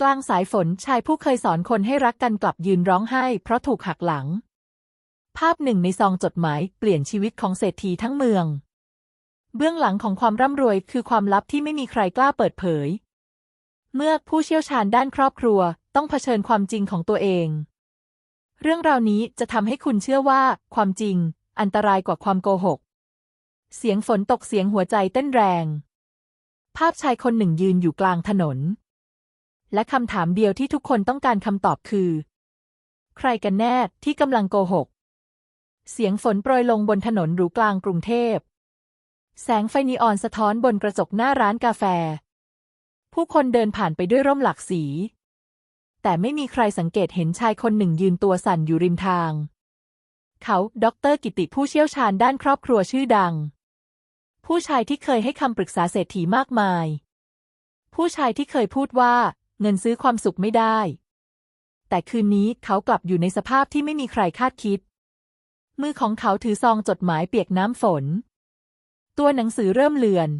กลางสายฝนชายผู้เคยสอนคนให้รักกันกลับยืนร้องไห้ เพราะถูกหักหลัง ภาพหนึ่งในซองจดหมายเปลี่ยนชีวิตของเศรษฐีทั้งเมือง เบื้องหลังของความร่ำรวยคือความลับที่ไม่มีใครกล้าเปิดเผย เมื่อผู้เชี่ยวชาญด้านครอบครัวต้องเผชิญความจริงของตัวเอง เรื่องราวนี้จะทำให้คุณเชื่อว่า ความจริง อันตรายกว่าความโกหก เสียงฝนตกเสียงหัวใจเต้นแรง ภาพชายคนหนึ่งยืนอยู่กลางถนน และคำถามเดียวที่ทุกคนต้องการคำตอบคือ ใครกันแน่ที่กำลังโกหก เสียงฝนโปรยลงบนถนนหรูกลางกรุงเทพ แสงไฟนีออนสะท้อนบนกระจกหน้าร้านกาแฟ ผู้คนเดินผ่านไปด้วยร่มหลากสี แต่ไม่มีใครสังเกตเห็นชายคนหนึ่งยืนตัวสั่นอยู่ริมทาง เขาด็อกเตอร์กิติผู้เชี่ยวชาญด้านครอบครัวชื่อดัง ผู้ชายที่เคยให้คำปรึกษาเศรษฐีมากมายผู้ชายที่เคยพูดว่า เงินซื้อความสุขไม่ได้ แต่คืนนี้เขากลับอยู่ในสภาพที่ไม่มีใครคาดคิด มือของเขาถือซองจดหมายเปียกน้ำฝน ตัวหนังสือเริ่มเลือน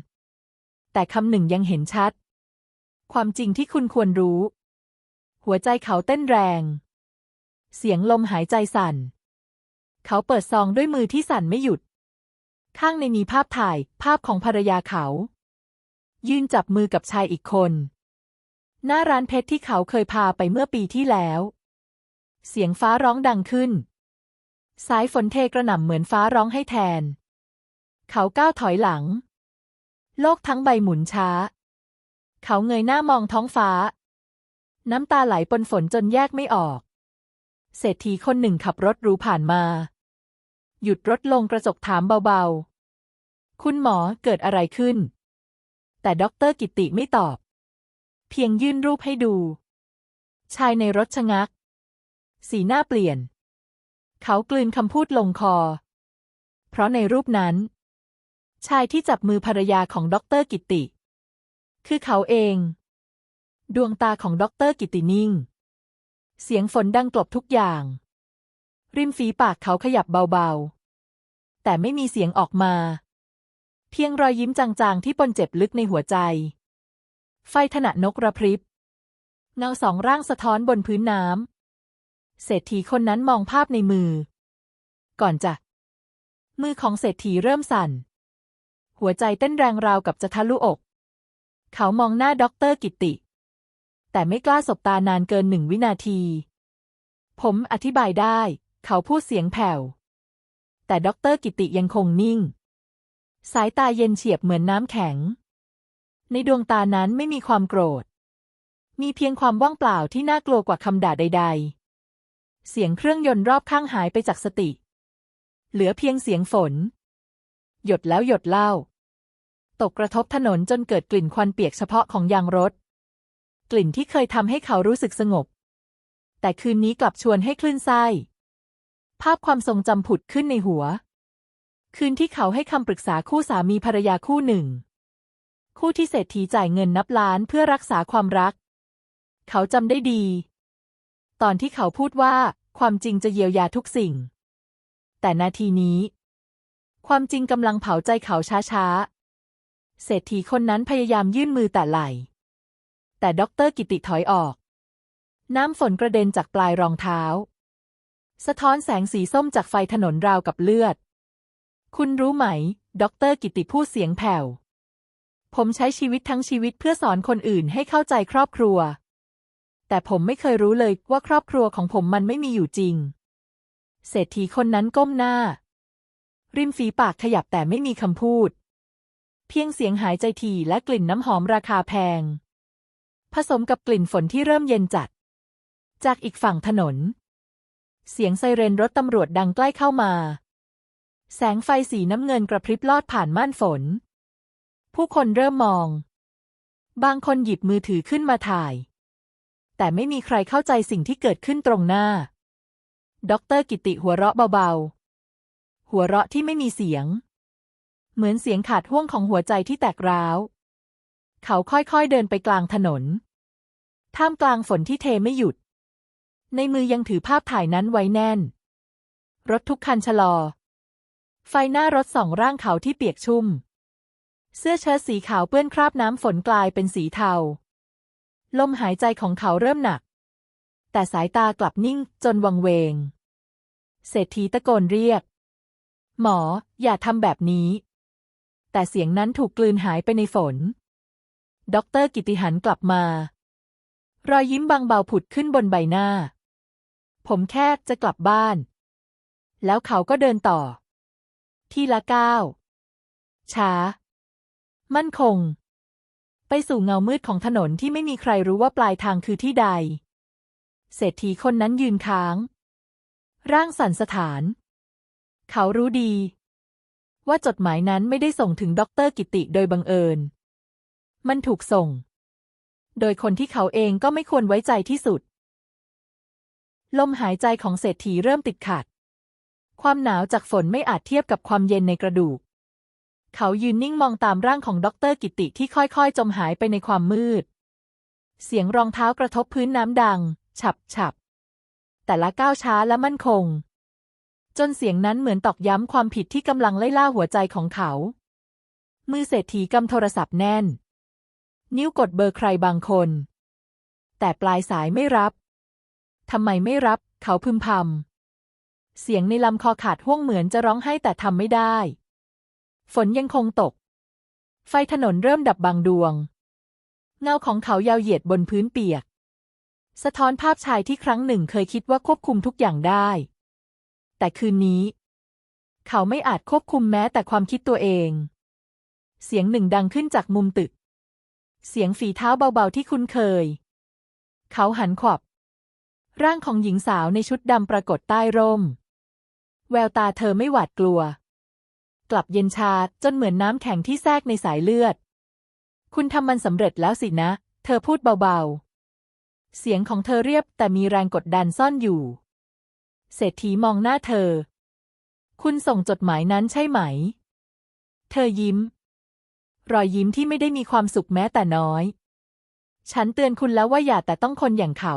แต่คำหนึ่งยังเห็นชัด ความจริงที่คุณควรรู้ หัวใจเขาเต้นแรง เสียงลมหายใจสั่น เขาเปิดซองด้วยมือที่สั่นไม่หยุด ข้างในมีภาพถ่าย ภาพของภรรยาเขา ยืนจับมือกับชายอีกคน หน้าร้านเพชรที่เขาเคยพาไปเมื่อปีที่แล้ว เสียงฟ้าร้องดังขึ้น สายฝนเทกระหน่ำเหมือนฟ้าร้องให้แทน เขาก้าวถอยหลัง โลกทั้งใบหมุนช้า เขาเงยหน้ามองท้องฟ้า น้ำตาไหลปนฝนจนแยกไม่ออก เศรษฐีคนหนึ่งขับรถรูผ่านมา หยุดรถลงกระจกถามเบาๆ คุณหมอเกิดอะไรขึ้น แต่ด็อกเตอร์กิติไม่ตอบ เพียงยื่นรูปให้ดู ชายในรถชะงัก สีหน้าเปลี่ยน เขากลืนคำพูดลงคอ เพราะในรูปนั้น ชายที่จับมือภรรยาของด็อกเตอร์กิติ คือเขาเอง ดวงตาของด็อกเตอร์กิตินิ่ง เสียงฝนดังกลบทุกอย่าง ริมฝีปากเขาขยับเบาๆ แต่ไม่มีเสียงออกมา เพียงรอยยิ้มจางๆ ที่ปนเจ็บลึกในหัวใจ ไฟถนะนกระพริบ เงาสองร่างสะท้อนบนพื้นน้ำ เศรษฐีคนนั้นมองภาพในมือ ก่อนจะ มือของเศรษฐีเริ่มสั่น หัวใจเต้นแรงราวกับจะทะลุอก เขามองหน้าด็อกเตอร์กิติ แต่ไม่กล้าสบตานานเกินหนึ่งวินาที ผมอธิบายได้ เขาพูดเสียงแผ่ว แต่ด็อกเตอร์กิติยังคงนิ่ง สายตาเย็นเฉียบเหมือนน้ำแข็ง ในดวงตานั้นไม่มีความโกรธ มีเพียงความว่างเปล่าที่น่ากลัวกว่าคำด่าใด ๆ เสียงเครื่องยนต์รอบข้างหายไปจากสติ เหลือเพียงเสียงฝน หยดแล้วหยดเล่า ตกกระทบถนนจนเกิดกลิ่นควันเปียกเฉพาะของยางรถ กลิ่นที่เคยทำให้เขารู้สึกสงบ แต่คืนนี้กลับชวนให้คลื่นไส้ภาพความทรงจำผุดขึ้นในหัว คืนที่เขาให้คำปรึกษาคู่สามีภรรยาคู่หนึ่ง คู่ที่เศรษฐีจ่ายเงินนับล้านเพื่อรักษาความรัก เขาจำได้ดี ตอนที่เขาพูดว่าความจริงจะเยียวยาทุกสิ่ง แต่นาทีนี้ ความจริงกำลังเผาใจเขาช้าๆ เศรษฐีคนนั้นพยายามยื่นมือแต่ไหล แต่ด็อกเตอร์กิติถอยออก น้ำฝนกระเด็นจากปลายรองเท้า สะท้อนแสงสีส้มจากไฟถนนราวกับเลือด คุณรู้ไหม ด็อกเตอร์กิติพูดเสียงแผ่ว ผมใช้ชีวิตทั้งชีวิตเพื่อสอนคนอื่นให้เข้าใจครอบครัว แต่ผมไม่เคยรู้เลยว่าครอบครัวของผมมันไม่มีอยู่จริง เศรษฐีคนนั้นก้มหน้า ริมฝีปากขยับแต่ไม่มีคำพูด เพียงเสียงหายใจถี่และกลิ่นน้ำหอมราคาแพง ผสมกับกลิ่นฝนที่เริ่มเย็นจัด จากอีกฝั่งถนน เสียงไซเรนรถตำรวจดังใกล้เข้ามา แสงไฟสีน้ำเงินกระพริบลอดผ่านม่านฝน ผู้คนเริ่มมอง บางคนหยิบมือถือขึ้นมาถ่าย แต่ไม่มีใครเข้าใจสิ่งที่เกิดขึ้นตรงหน้าด็อกเตอร์กิติหัวเราะเบาๆ หัวเราะที่ไม่มีเสียง เหมือนเสียงขาดห่วงของหัวใจที่แตกร้าว เขาค่อยๆเดินไปกลางถนน ท่ามกลางฝนที่เทไม่หยุด ในมือยังถือภาพถ่ายนั้นไว้แน่น รถทุกคันชะลอ ไฟหน้ารถส่องร่างเขาที่เปียกชุ่ม เสื้อเชิ้ตสีขาวเปื้อนคราบน้ำฝนกลายเป็นสีเทา ลมหายใจของเขาเริ่มหนัก แต่สายตากลับนิ่งจนวังเวง เศรษฐีตะโกนเรียก หมอ อย่าทำแบบนี้ แต่เสียงนั้นถูกกลืนหายไปในฝน ด็อกเตอร์กิติหันกลับมา รอยยิ้มบางเบาผุดขึ้นบนใบหน้า ผมแค่จะกลับบ้าน แล้วเขาก็เดินต่อ ทีละก้าวช้า มั่นคง ไปสู่เงามืดของถนนที่ไม่มีใครรู้ว่าปลายทางคือที่ใด เศรษฐีคนนั้นยืนค้าง ร่างสั่นสถาน เขารู้ดี ว่าจดหมายนั้นไม่ได้ส่งถึงด็อกเตอร์กิติโดยบังเอิญ มันถูกส่ง โดยคนที่เขาเองก็ไม่ควรไว้ใจที่สุด ลมหายใจของเศรษฐีเริ่มติดขัด ความหนาวจากฝนไม่อาจเทียบกับความเย็นในกระดูก เขายืนนิ่งมองตามร่างของด็อกเตอร์กิติที่ค่อยๆ จมหายไปในความมืด เสียงรองเท้ากระทบพื้นน้ำดัง ฉับฉับ แต่ละก้าวช้าและมั่นคง จนเสียงนั้นเหมือนตอกย้ำความผิดที่กำลังไล่ล่าหัวใจของเขา มือเศรษฐีกำโทรศัพท์แน่น นิ้วกดเบอร์ใครบางคน แต่ปลายสายไม่รับ ทำไมไม่รับ เขาพึมพำเสียงในลำคอขาดห่วงเหมือนจะร้องไห้แต่ทำไม่ได้ ฝนยังคงตก ไฟถนนเริ่มดับบางดวง เงาของเขายาวเหยียดบนพื้นเปียก สะท้อนภาพชายที่ครั้งหนึ่งเคยคิดว่าควบคุมทุกอย่างได้ แต่คืนนี้ เขาไม่อาจควบคุมแม้แต่ความคิดตัวเอง เสียงหนึ่งดังขึ้นจากมุมตึก เสียงฝีเท้าเบาๆที่คุ้นเคย เขาหันขวับ ร่างของหญิงสาวในชุดดำปรากฏใต้ร่ม แววตาเธอไม่หวาดกลัว กลับเย็นชาจนเหมือนน้ำแข็งที่แทรกในสายเลือด คุณทำมันสำเร็จแล้วสินะ เธอพูดเบาๆ เสียงของเธอเรียบแต่มีแรงกดดันซ่อนอยู่ เศรษฐีมองหน้าเธอ คุณส่งจดหมายนั้นใช่ไหม เธอยิ้ม รอยยิ้มที่ไม่ได้มีความสุขแม้แต่น้อย ฉันเตือนคุณแล้วว่าอย่าแต่ต้องคนอย่างเขา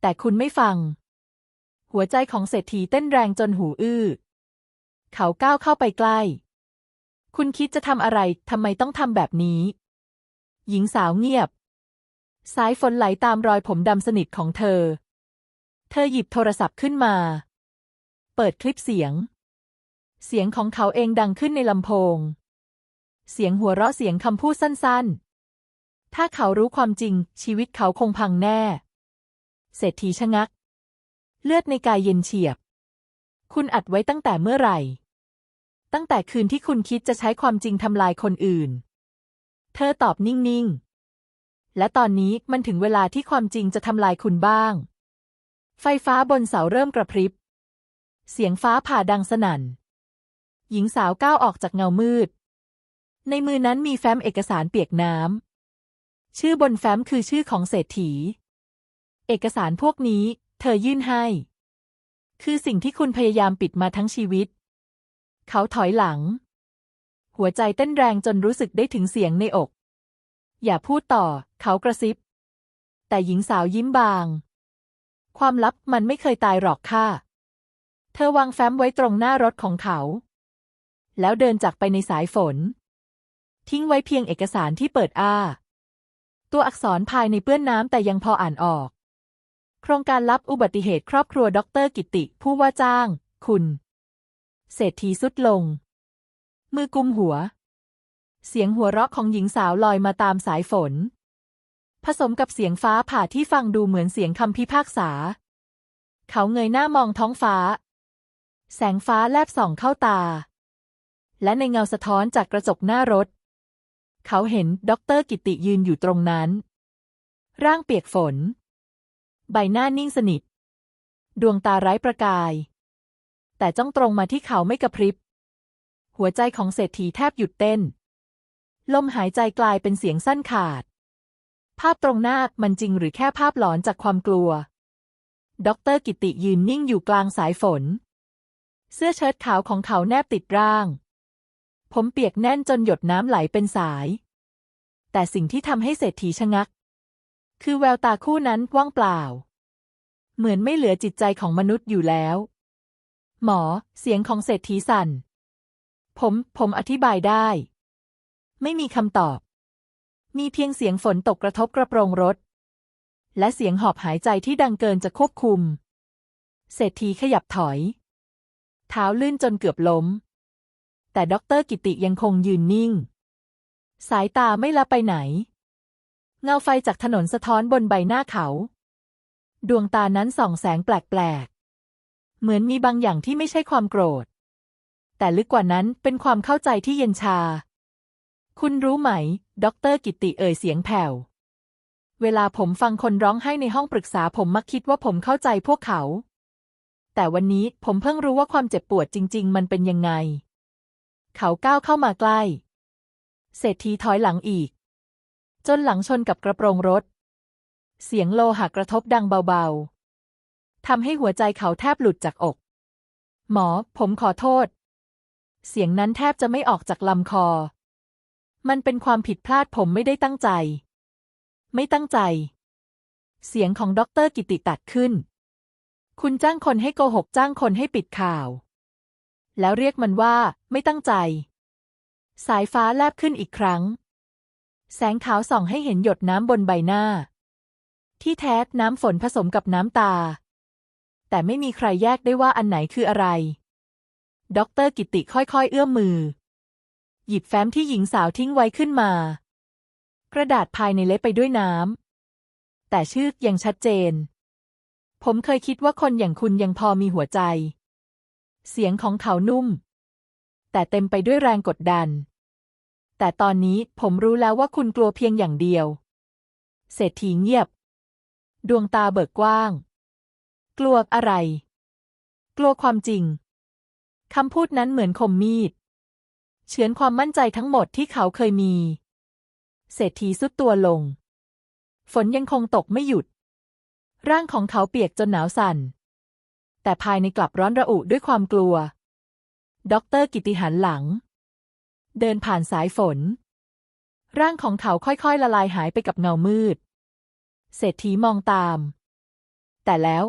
แต่คุณไม่ฟัง หัวใจของเศรษฐีเต้นแรงจนหูอื้อ เขาก้าวเข้าไปใกล้ คุณคิดจะทำอะไร ทำไมต้องทำแบบนี้ หญิงสาวเงียบ สายฝนไหลตามรอยผมดำสนิทของเธอ เธอหยิบโทรศัพท์ขึ้นมา เปิดคลิปเสียง เสียงของเขาเองดังขึ้นในลำโพง เสียงหัวเราะเสียงคำพูดสั้นๆ ถ้าเขารู้ความจริง ชีวิตเขาคงพังแน่ เศรษฐีชะงัก เลือดในกายเย็นเฉียบ คุณอัดไว้ตั้งแต่เมื่อไหร่ ตั้งแต่คืนที่คุณคิดจะใช้ความจริงทำลายคนอื่น เธอตอบนิ่ง ๆ และตอนนี้มันถึงเวลาที่ความจริงจะทำลายคุณบ้าง ไฟฟ้าบนเสาเริ่มกระพริบ เสียงฟ้าผ่าดังสนั่น หญิงสาวก้าวออกจากเงามืด ในมือนั้นมีแฟ้มเอกสารเปียกน้ำ ชื่อบนแฟ้มคือชื่อของเศรษฐี เอกสารพวกนี้ เธอยื่นให้ คือสิ่งที่คุณพยายามปิดมาทั้งชีวิต เขาถอยหลัง หัวใจเต้นแรงจนรู้สึกได้ถึงเสียงในอก อย่าพูดต่อ เขากระซิบ แต่หญิงสาวยิ้มบาง ความลับมันไม่เคยตายหรอกค่ะ เธอวางแฟ้มไว้ตรงหน้ารถของเขา แล้วเดินจากไปในสายฝน ทิ้งไว้เพียงเอกสารที่เปิดอ้า ตัวอักษรภายในเปื้อนน้ำแต่ยังพออ่านออก โครงการลับอุบัติเหตุครอบครัวด็อกเตอร์กิติ ผู้ว่าจ้าง คุณ เศรษฐีสุดลง มือกุมหัว เสียงหัวเราะของหญิงสาวลอยมาตามสายฝน ผสมกับเสียงฟ้าผ่าที่ฟังดูเหมือนเสียงคำพิพากษา เขาเงยหน้ามองท้องฟ้า แสงฟ้าแลบส่องเข้าตา และในเงาสะท้อนจากกระจกหน้ารถ เขาเห็นด็อกเตอร์กิติยืนอยู่ตรงนั้น ร่างเปียกฝน ใบหน้านิ่งสนิท ดวงตาไร้ประกาย แต่จ้องตรงมาที่เขาไม่กระพริบ หัวใจของเศรษฐีแทบหยุดเต้น ลมหายใจกลายเป็นเสียงสั้นขาด ภาพตรงหน้ามันจริงหรือแค่ภาพหลอนจากความกลัวด็อกเตอร์กิติยืนนิ่งอยู่กลางสายฝน เสื้อเชิ้ตขาวของเขาแนบติดร่าง ผมเปียกแน่นจนหยดน้ำไหลเป็นสาย แต่สิ่งที่ทำให้เศรษฐีชะงัก คือแววตาคู่นั้นว่างเปล่า เหมือนไม่เหลือจิตใจของมนุษย์อยู่แล้ว หมอ เสียงของเศรษฐีสั่น ผม ผมอธิบายได้ ไม่มีคำตอบ มีเพียงเสียงฝนตกกระทบกระโปรงรถ และเสียงหอบหายใจที่ดังเกินจะควบคุม เศรษฐีขยับถอย เท้าลื่นจนเกือบล้ม แต่ด็อกเตอร์กิติยังคงยืนนิ่ง สายตาไม่ละไปไหน เงาไฟจากถนนสะท้อนบนใบหน้าเขา ดวงตานั้นส่องแสงแปลกๆ เหมือนมีบางอย่างที่ไม่ใช่ความโกรธ แต่ลึกกว่านั้นเป็นความเข้าใจที่เย็นชา คุณรู้ไหมด็อกเตอร์กิติเอ่ยเสียงแผ่ว เวลาผมฟังคนร้องไห้ในห้องปรึกษาผมมักคิดว่าผมเข้าใจพวกเขา แต่วันนี้ผมเพิ่งรู้ว่าความเจ็บปวดจริง ๆ มันเป็นยังไง เขาก้าวเข้ามาใกล้ เศรษฐีถอยหลังอีก จนหลังชนกับกระโปรงรถ เสียงโลหะกระทบดังเบาๆทำให้หัวใจเขาแทบหลุดจากอก หมอ ผมขอโทษ เสียงนั้นแทบจะไม่ออกจากลำคอ มันเป็นความผิดพลาดผมไม่ได้ตั้งใจ ไม่ตั้งใจ เสียงของด็อกเตอร์กิติตัดขึ้น คุณจ้างคนให้โกหกจ้างคนให้ปิดข่าว แล้วเรียกมันว่า ไม่ตั้งใจ สายฟ้าแลบขึ้นอีกครั้ง แสงขาวส่องให้เห็นหยดน้ำบนใบหน้า ที่แท้น้ำฝนผสมกับน้ำตา แต่ไม่มีใครแยกได้ว่าอันไหนคืออะไรด็อกเตอร์กิติค่อยๆ เอื้อมมือ หยิบแฟ้มที่หญิงสาวทิ้งไว้ขึ้นมา กระดาษภายในเละไปด้วยน้ำแต่ชื่อยังชัดเจน ผมเคยคิดว่าคนอย่างคุณยังพอมีหัวใจ เสียงของเขานุ่ม แต่เต็มไปด้วยแรงกดดัน แต่ตอนนี้ผมรู้แล้วว่าคุณกลัวเพียงอย่างเดียว เศรษฐีเงียบ ดวงตาเบิกกว้าง กลัวอะไร กลัวความจริง คำพูดนั้นเหมือนคมมีด เฉือนความมั่นใจทั้งหมดที่เขาเคยมี เศรษฐีสุดตัวลง ฝนยังคงตกไม่หยุด ร่างของเขาเปียกจนหนาวสั่น แต่ภายในกลับร้อนระอุด้วยความกลัว ด็อกเตอร์กิติหันหลัง เดินผ่านสายฝน ร่างของเขาค่อยๆ ละลายหายไปกับเงามืด เศรษฐีมองตาม แต่แล้ว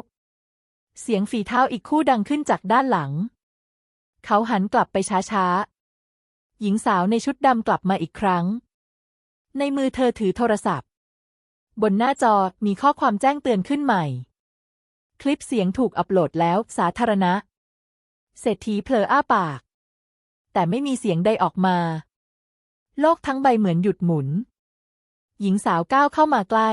เสียงฝีเท้าอีกคู่ดังขึ้นจากด้านหลัง เขาหันกลับไปช้าๆ หญิงสาวในชุดดำกลับมาอีกครั้ง ในมือเธอถือโทรศัพท์ บนหน้าจอมีข้อความแจ้งเตือนขึ้นใหม่ คลิปเสียงถูกอัปโหลดแล้วสาธารณะ เศรษฐีเผลออ้าปาก แต่ไม่มีเสียงใดออกมา โลกทั้งใบเหมือนหยุดหมุน หญิงสาวก้าวเข้ามาใกล้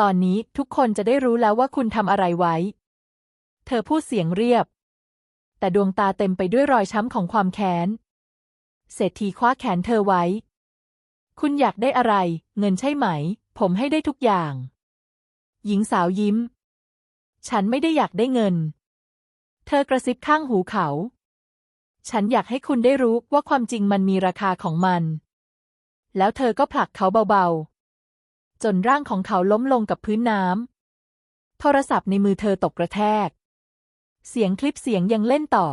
ตอนนี้ทุกคนจะได้รู้แล้วว่าคุณทำอะไรไว้ เธอพูดเสียงเรียบ แต่ดวงตาเต็มไปด้วยรอยช้ำของความแค้น เศรษฐีคว้าแขนเธอไว้ คุณอยากได้อะไร เงินใช่ไหม ผมให้ได้ทุกอย่าง หญิงสาวยิ้ม ฉันไม่ได้อยากได้เงิน เธอกระซิบข้างหูเขา ฉันอยากให้คุณได้รู้ว่าความจริงมันมีราคาของมัน แล้วเธอก็ผลักเขาเบาๆ จนร่างของเขาล้มลงกับพื้นน้ำ โทรศัพท์ในมือเธอตกกระแทก เสียงคลิปเสียงยังเล่นต่อ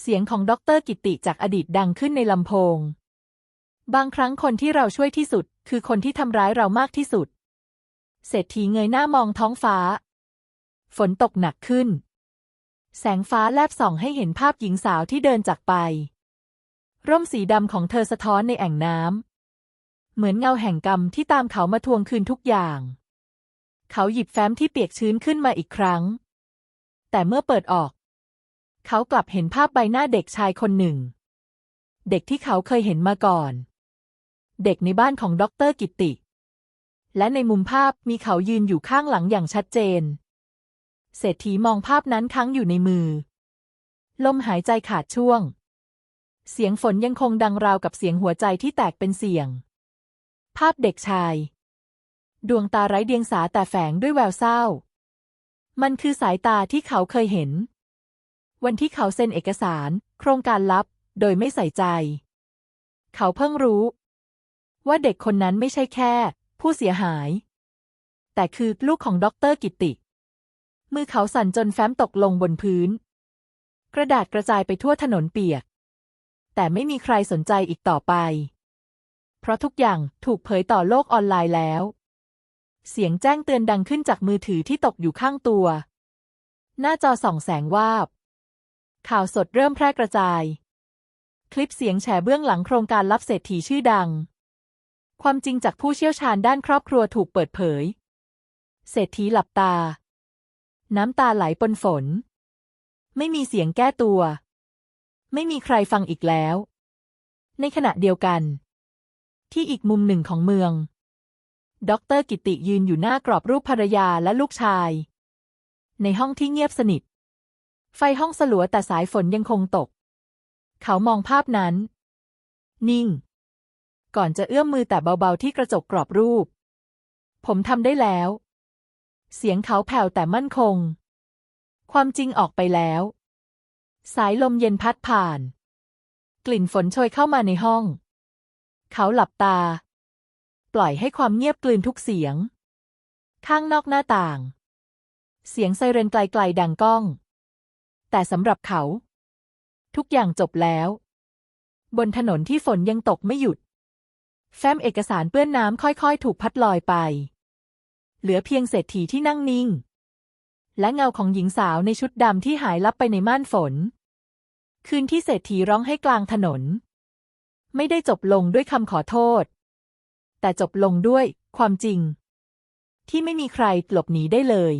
เสียงของด็อกเตอร์กิติจากอดีตดังขึ้นในลำโพง บางครั้งคนที่เราช่วยที่สุด คือคนที่ทำร้ายเรามากที่สุด เศรษฐีเงยหน้ามองท้องฟ้า ฝนตกหนักขึ้น แสงฟ้าแลบส่องให้เห็นภาพหญิงสาวที่เดินจากไป ร่มสีดำของเธอสะท้อนในแอ่งน้ำ เหมือนเงาแห่งกรรมที่ตามเขามาทวงคืนทุกอย่าง เขาหยิบแฟ้มที่เปียกชื้นขึ้นมาอีกครั้ง แต่เมื่อเปิดออก เขากลับเห็นภาพใบหน้าเด็กชายคนหนึ่ง เด็กที่เขาเคยเห็นมาก่อน เด็กในบ้านของด็อกเตอร์กิติ และในมุมภาพมีเขายืนอยู่ข้างหลังอย่างชัดเจน เศรษฐีมองภาพนั้นค้างอยู่ในมือ ลมหายใจขาดช่วง เสียงฝนยังคงดังราวกับเสียงหัวใจที่แตกเป็นเสียง ภาพเด็กชาย ดวงตาไร้เดียงสาแต่แฝงด้วยแววเศร้า มันคือสายตาที่เขาเคยเห็น วันที่เขาเซ็นเอกสาร โครงการลับ โดยไม่ใส่ใจ เขาเพิ่งรู้ ว่าเด็กคนนั้นไม่ใช่แค่ ผู้เสียหาย แต่คือลูกของด็อกเตอร์กิติ มือเขาสั่นจนแฟ้มตกลงบนพื้น กระดาษกระจายไปทั่วถนนเปียก แต่ไม่มีใครสนใจอีกต่อไป เพราะทุกอย่างถูกเผยต่อโลกออนไลน์แล้ว เสียงแจ้งเตือนดังขึ้นจากมือถือที่ตกอยู่ข้างตัว หน้าจอส่องแสงวาบ ข่าวสดเริ่มแพร่กระจาย คลิปเสียงแฉเบื้องหลังโครงการลับเศรษฐีชื่อดัง ความจริงจากผู้เชี่ยวชาญด้านครอบครัวถูกเปิดเผย เศรษฐีหลับตา น้ำตาไหลปนฝน ไม่มีเสียงแก้ตัว ไม่มีใครฟังอีกแล้ว ในขณะเดียวกัน ที่อีกมุมหนึ่งของเมืองด็อกเตอร์กิติยืนอยู่หน้ากรอบรูปภรรยาและลูกชาย ในห้องที่เงียบสนิท ไฟห้องสลัวแต่สายฝนยังคงตก เขามองภาพนั้น นิ่ง ก่อนจะเอื้อมมือแต่เบาๆที่กระจกกรอบรูป ผมทำได้แล้ว เสียงเขาแผ่วแต่มั่นคง ความจริงออกไปแล้ว สายลมเย็นพัดผ่าน กลิ่นฝนโชยเข้ามาในห้อง เขาหลับตา ปล่อยให้ความเงียบกลืนทุกเสียง ข้างนอกหน้าต่าง เสียงไซเรนไกลๆดังก้อง แต่สำหรับเขา ทุกอย่างจบแล้ว บนถนนที่ฝนยังตกไม่หยุด แฟ้มเอกสารเปื้อนน้ำค่อยๆ ถูกพัดลอยไป เหลือเพียงเศรษฐีที่นั่งนิ่ง และเงาของหญิงสาวในชุดดำที่หายลับไปในม่านฝน คืนที่เศรษฐีร้องให้กลางถนน ไม่ได้จบลงด้วยคำขอโทษ แต่จบลงด้วยความจริง ที่ไม่มีใครหลบหนีได้เลย